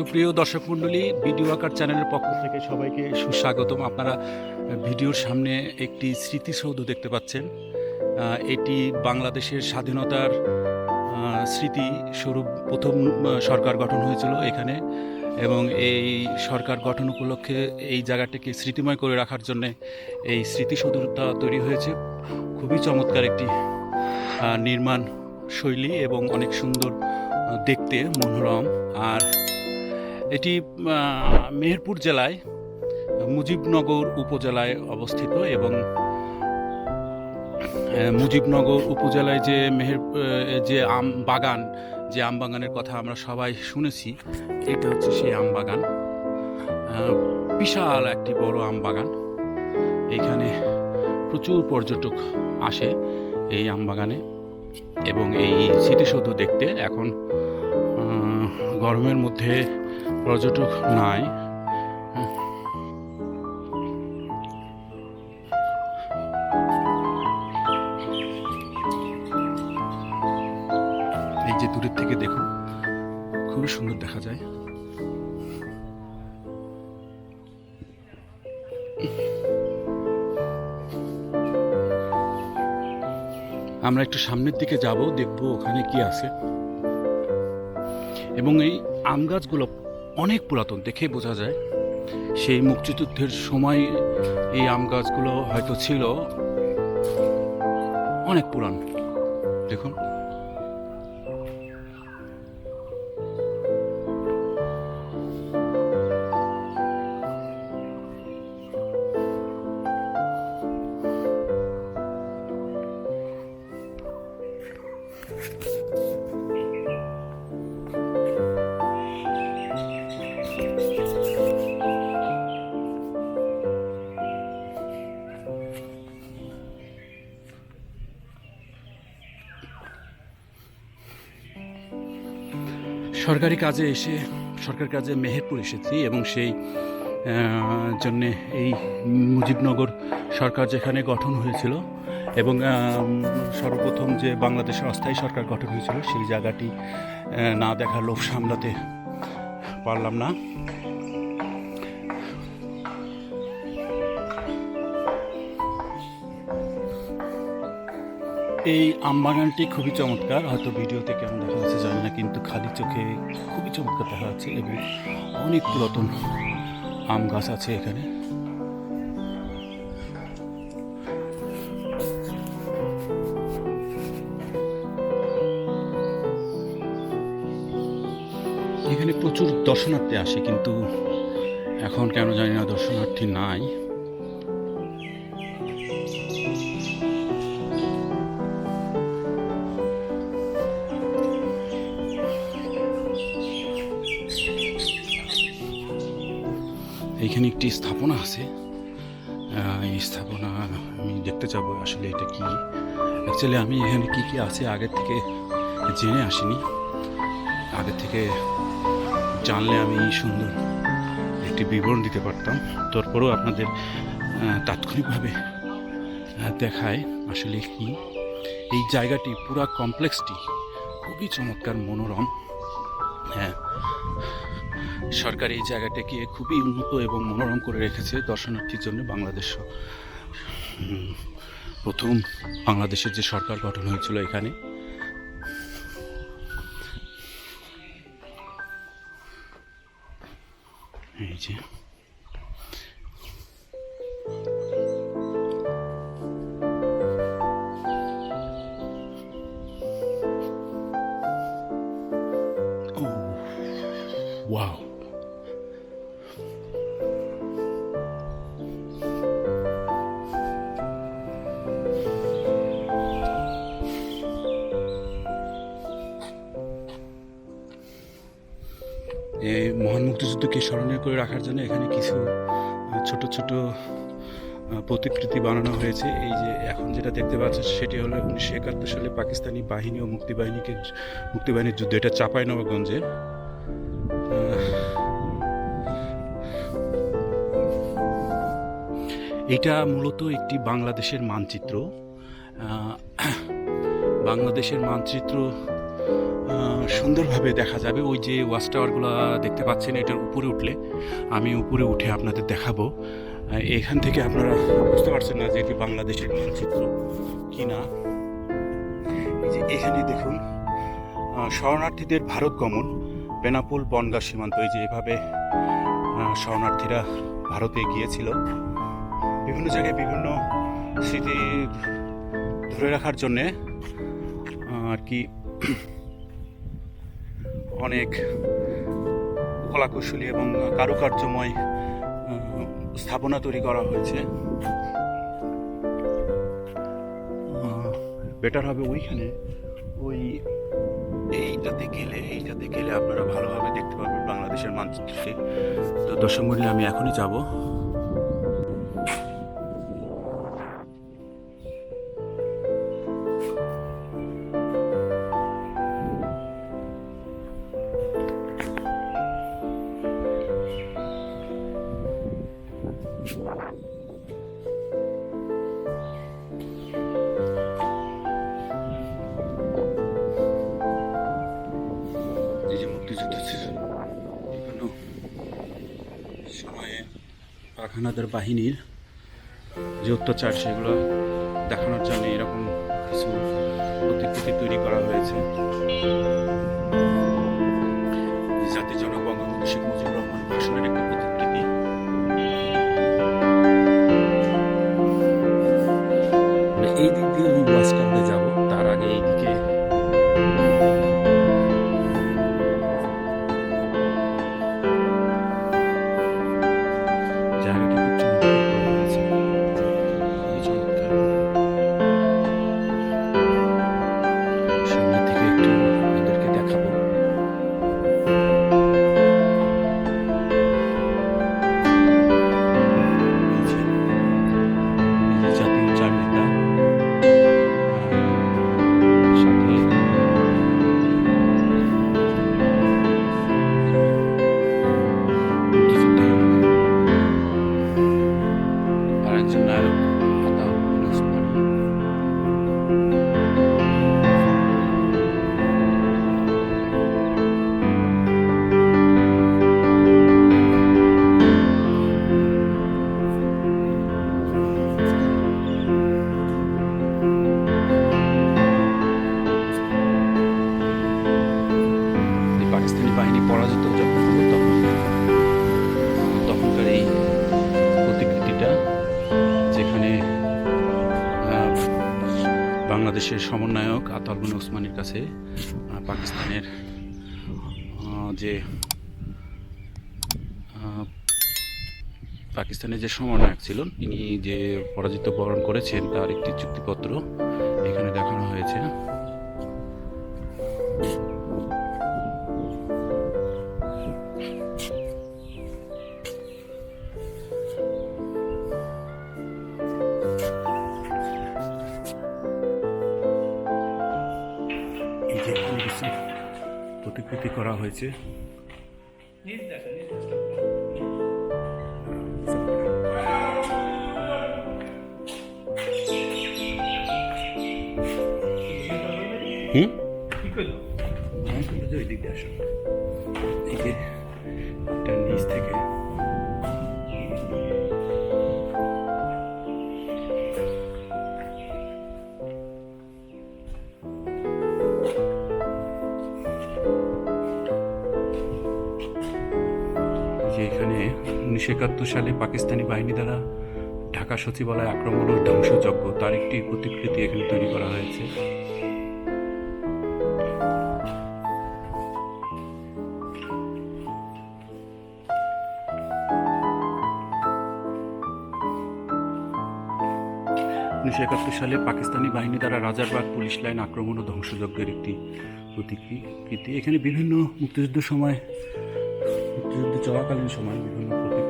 সুপ্রিয় দর্শক মণ্ডলী ভিডিও আকার চ্যানেলের পক্ষ থেকে সবাইকে সুস্বাগতম। আপনারা ভিডিওর সামনে একটি স্মৃতিসৌধ দেখতে পাচ্ছেন। এটি বাংলাদেশের স্বাধীনতার স্মৃতি স্বরূপ প্রথম সরকার গঠন হয়েছিল এখানে এবং এই সরকার গঠন উপলক্ষে এই জায়গাটিকে স্মৃতিময় করে রাখার জন্য এই স্মৃতিসৌধটা তৈরি হয়েছে। খুবই চমৎকার একটি নির্মাণ শৈলী এবং অনেক সুন্দর দেখতে মনোরম। আর এটি মেহেরপুর জেলায়, মুজিবনগর উপজেলায় অবস্থিত এবং মুজিবনগর উপজেলায় যে মেহের যে আম বাগান, যে আম বাগানের কথা আমরা সবাই শুনেছি, এটা হচ্ছে সেই আম বাগান। বিশাল একটি বড় আম বাগান। এখানে প্রচুর পর্যটক আসে এই আম বাগানে এবং এই স্মৃতিসৌধ দেখতে। এখন গরমের মধ্যে পর্যটক নাই। এই যে দূরের থেকে দেখুন, খুবই সুন্দর দেখা যায়। আমরা একটু সামনের দিকে যাব, দেখব ওখানে কি আছে। এবং এই আম গাছগুলো অনেক পুরাতন দেখে বোঝা যায়। সেই মুক্তিযুদ্ধের সময় এই আম গাছগুলো হয়তো ছিল অনেক পুরান। দেখুন। সরকারি কাজে এসে, সরকার কাজে মেহেরপুর এসেছি এবং সেই জন্যে এই মুজিবনগর সরকার যেখানে গঠন হয়েছিল এবং সর্বপ্রথম যে বাংলাদেশের অস্থায়ী সরকার গঠন হয়েছিল সেই জায়গাটি না দেখা লোভ সামলাতে পারলাম না। এই আম বাগানটি খুবই চমৎকার। হয়তো ভিডিওতে কেমন দেখা যাচ্ছে, জানি না, কিন্তু খালি চোখে খুবই চমৎকার দেখা যাচ্ছে এবং অনেক পুরাতন আম গাছ আছে এখানে। এখানে প্রচুর দর্শনার্থী আসে, কিন্তু এখন কেন জানি না দর্শনার্থী নাই। এইখানে একটি স্থাপনা আছে। এই স্থাপনা আমি দেখতে যাব আসলে এটা কি। অ্যাকচুয়ালি আমি এখানে কি কি আছে আগের থেকে জেনে আসিনি। আগে থেকে জানলে আমি সুন্দর একটি বিবরণ দিতে পারতাম। তারপরেও আপনাদের তাৎক্ষণিকভাবে দেখায় আসলে কি। এই জায়গাটি পুরা কমপ্লেক্সটি খুবই চমৎকার, মনোরম। হ্যাঁ। সরকার এই জায়গাটাকে খুবই উন্নত এবং মনোরম করে রেখেছে দর্শনার্থীর জন্য বাংলাদেশ প্রথম বাংলাদেশের যে সরকার গঠন হয়েছিল এখানে। এই যে। ওয়াও। স্মরণীয় করে রাখার জন্য এখানে কিছু ছোট ছোট প্রতিকৃতি বানানো হয়েছে। এই যে এখন যেটা দেখতে পাচ্ছেন সেটি হলো উনিশশো একাত্তর সালে পাকিস্তানি বাহিনী ও মুক্তিবাহিনীকে, মুক্তিবাহিনীর যুদ্ধ। এটা চাপাই নবগঞ্জে এটা মূলত একটি বাংলাদেশের মানচিত্র। বাংলাদেশের মানচিত্র সুন্দরভাবে দেখা যাবে। ওই যে ওয়াচ টাওয়ারগুলো দেখতে পাচ্ছেন, এটার উপরে উঠলে আমি উপরে উঠে আপনাদের দেখাবো। এখান থেকে আপনারা বুঝতে পারছেন না যে এটি বাংলাদেশের মানচিত্র কি না এই যে এখানে দেখুন শরণার্থীদের ভারত গমন, বেনাপুল, বনগা সীমান্ত, এই যে এভাবে শরণার্থীরা ভারতে গিয়েছিল। বিভিন্ন জায়গায় বিভিন্ন স্মৃতি ধরে রাখার জন্যে আর কি অনেক কলাকুশলী এবং কারুকার্যময় স্থাপনা তৈরি করা হয়েছে। বেটার হবে ওইখানে। ওই এইটাতে গেলে এইটাতে গেলে আপনারা ভালোভাবে দেখতে পাবেন বাংলাদেশের মানচিত্রে তো দর্শক মূল্যে আমি এখনই যাব। পাক হানাদার বাহিনীর যে অত্যাচার সেগুলো দেখানোর জন্য এরকম কিছু প্রতিকৃতি তৈরি করা হয়েছে। ওসমানীর কাছে পাকিস্তানের যে পাকিস্তানের যে সমন্বয়ক ছিলেন, তিনি যে পরাজিত বরণ করেছেন, তার একটি চুক্তিপত্র এখানে দেখানো হয়েছে। হয়েছে হুম হ্যাঁ, ওই দিক দিয়ে আসুন। এই যে এটার নিচ থেকে একাত্তর সালে পাকিস্তানি বাহিনী দ্বারা ঢাকা সচিবালয় আক্রমণ ও ধ্বংসযজ্ঞ, তার একটি প্রতিকৃতি এখানে তৈরি করা হয়েছে। উনিশশো একাত্তর সালে পাকিস্তানি বাহিনী দ্বারা রাজারবাগ পুলিশ লাইন আক্রমণ ও ধ্বংসযজ্ঞের একটি প্রতিকৃতি। এখানে বিভিন্ন মুক্তিযুদ্ধের সময়, মুক্তিযুদ্ধ চলাকালীন সময় বিভিন্ন প্রতিকৃতি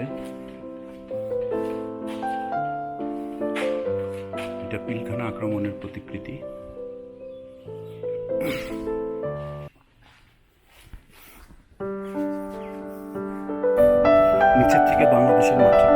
হয়েছে এটা পিলখানা আক্রমণের প্রতিকৃতি। নিচের থেকে বাংলাদেশের মানচিত্রটা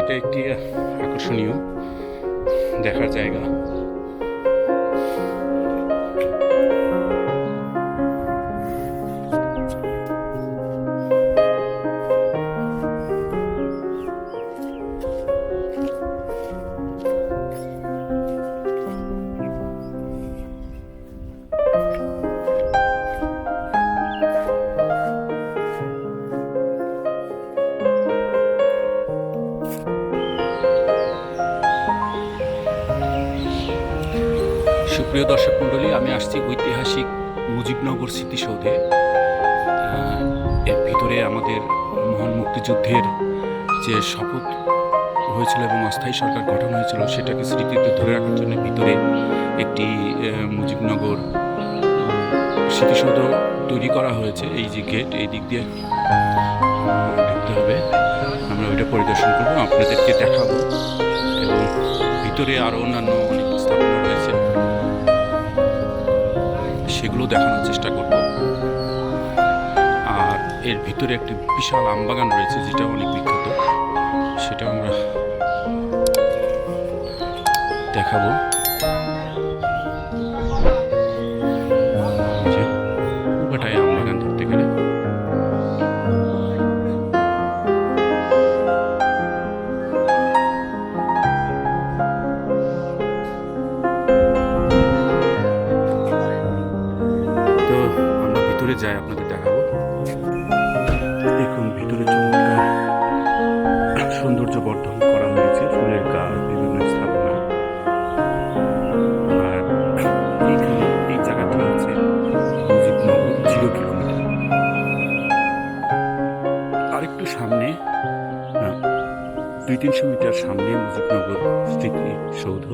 সেটা একটি আকর্ষণীয় দেখার জায়গা। সুপ্রিয় দর্শক মণ্ডলী, আমি আসছি ঐতিহাসিক মুজিবনগর স্মৃতিসৌধে। এর ভিতরে আমাদের মহান মুক্তিযুদ্ধের যে শপথ হয়েছিল এবং অস্থায়ী সরকার গঠন হয়েছিল, সেটাকে স্মৃতিতে ধরে রাখার জন্য ভিতরে একটি মুজিবনগর স্মৃতিসৌধ তৈরি করা হয়েছে। এই যে গেট এই দিক দিয়ে ঢুকতে হবে। আমরা ওইটা পরিদর্শন করব, আপনাদেরকে দেখাবো। এবং ভিতরে আরও অন্যান্য সেগুলো দেখানোর চেষ্টা করব। আর এর ভিতরে একটি বিশাল আমবাগান রয়েছে, যেটা অনেক বিখ্যাত। সেটা আমরা দেখাবো। দুই তিনশো মিটার সামনে মুজিবনগর স্মৃতি সৌধ।